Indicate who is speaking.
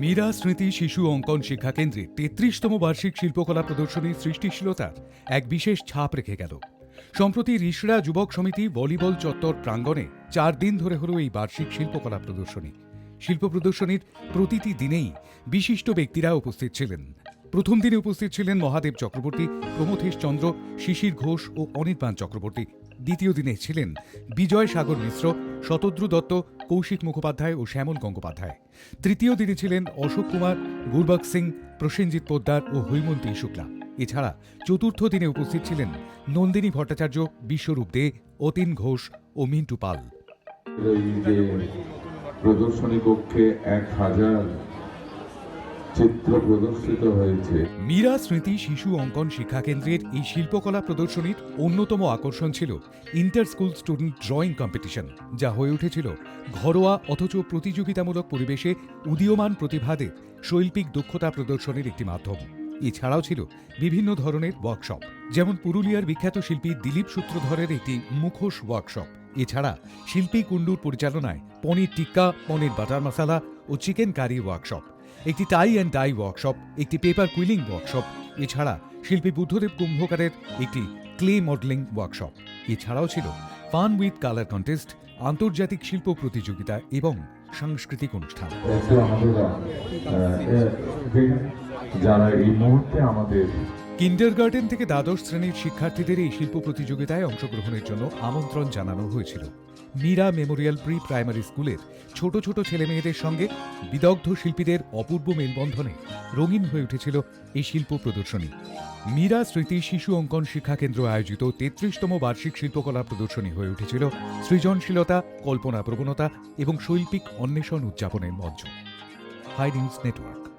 Speaker 1: মীরা স্মৃতি শিশু অঙ্কন শিক্ষা কেন্দ্রে তেত্রিশতম বার্ষিক শিল্পকলা প্রদর্শনীর সৃষ্টিশীলতার এক বিশেষ ছাপ রেখে গেল। সম্প্রতি রিসরা যুবক সমিতি ভলিবল চত্বর প্রাঙ্গণে চার দিন ধরে হলো এই বার্ষিক শিল্পকলা প্রদর্শনী। শিল্প প্রদর্শনীর প্রতিটি দিনেই বিশিষ্ট ব্যক্তিরা উপস্থিত ছিলেন। প্রথম দিনে উপস্থিত ছিলেন মহাদেব চক্রবর্তী, প্রমথেশ চন্দ্র, শিশির ঘোষ ও অনির্বাণ চক্রবর্তী। দ্বিতীয় দিনে ছিলেন বিজয় সাগর মিশ্র, শতদ্রু দত্ত, কৌশিক মুখোপাধ্যায় ও শ্যামল গঙ্গোপাধ্যায়। তৃতীয় দিনে ছিলেন অশোক কুমার, গুরবক সিং, প্রসেনজিৎ পোদ্দার ও হৈমন্তী শুক্লা। এছাড়া চতুর্থ দিনে উপস্থিত ছিলেন নন্দিনী ভট্টাচার্য, বিশ্বরূপ দে, অতীন ঘোষ ও মিন্টু পাল।
Speaker 2: প্রদর্শনী কক্ষে এক হাজার চিত্র প্রদর্শিত হয়েছে।
Speaker 1: মীরা স্মৃতি শিশু অঙ্কন শিক্ষা কেন্দ্রের এই শিল্পকলা প্রদর্শনীর অন্যতম আকর্ষণ ছিল inter school student drawing competition, যা হয়ে উঠেছিল ঘরোয়া অথচ প্রতিযোগিতামূলক পরিবেশে উদীয়মান প্রতিভাদের শৈল্পিক দক্ষতা প্রদর্শনের একটি মাধ্যম। এছাড়াও ছিল বিভিন্ন ধরনের ওয়ার্কশপ যেমন পুরুলিয়ার বিখ্যাত শিল্পী দিলীপ সূত্রধরের একটি মুখোশ ওয়ার্কশপ এছাড়া শিল্পী কুণ্ডুর পরিচালনায় পনির টিক্কা, পনির বাটার মশালা ও চিকেন কারি ওয়ার্কশপ একটি টাই অ্যান্ড ডাই ওয়ার্কশপ একটি পেপার কুইলিং ওয়ার্কশপ এছাড়া শিল্পী বুদ্ধদেব কুম্ভকারের একটি ক্লে মডেলিং ওয়ার্কশপ এছাড়াও ছিল ফান উইথ কালার কন্টেস্ট আন্তর্জাতিক শিল্প প্রতিযোগিতা এবং সাংস্কৃতিক অনুষ্ঠান।
Speaker 2: যারা এই মুহূর্তে আমাদের
Speaker 1: কিন্ডারগার্টেন থেকে দ্বাদশ শ্রেণির শিক্ষার্থীদের এই শিল্প প্রতিযোগিতায় অংশগ্রহণের জন্য আমন্ত্রণ জানানো হয়েছিল। মীরা মেমোরিয়াল প্রি প্রাইমারি স্কুলের ছোট ছোট ছেলেমেয়েদের সঙ্গে বিদগ্ধ শিল্পীদের অপূর্ব মেলবন্ধনে রঙিন হয়ে উঠেছিল এই শিল্প প্রদর্শনী। মীরা স্মৃতি শিশু অঙ্কন শিক্ষা কেন্দ্র আয়োজিত তেত্রিশতম বার্ষিক শিল্পকলা প্রদর্শনী হয়ে উঠেছিল সৃজনশীলতা, কল্পনা প্রবণতা এবং শৈল্পিক অন্বেষণ উদযাপনের মঞ্চ। Hi News Network.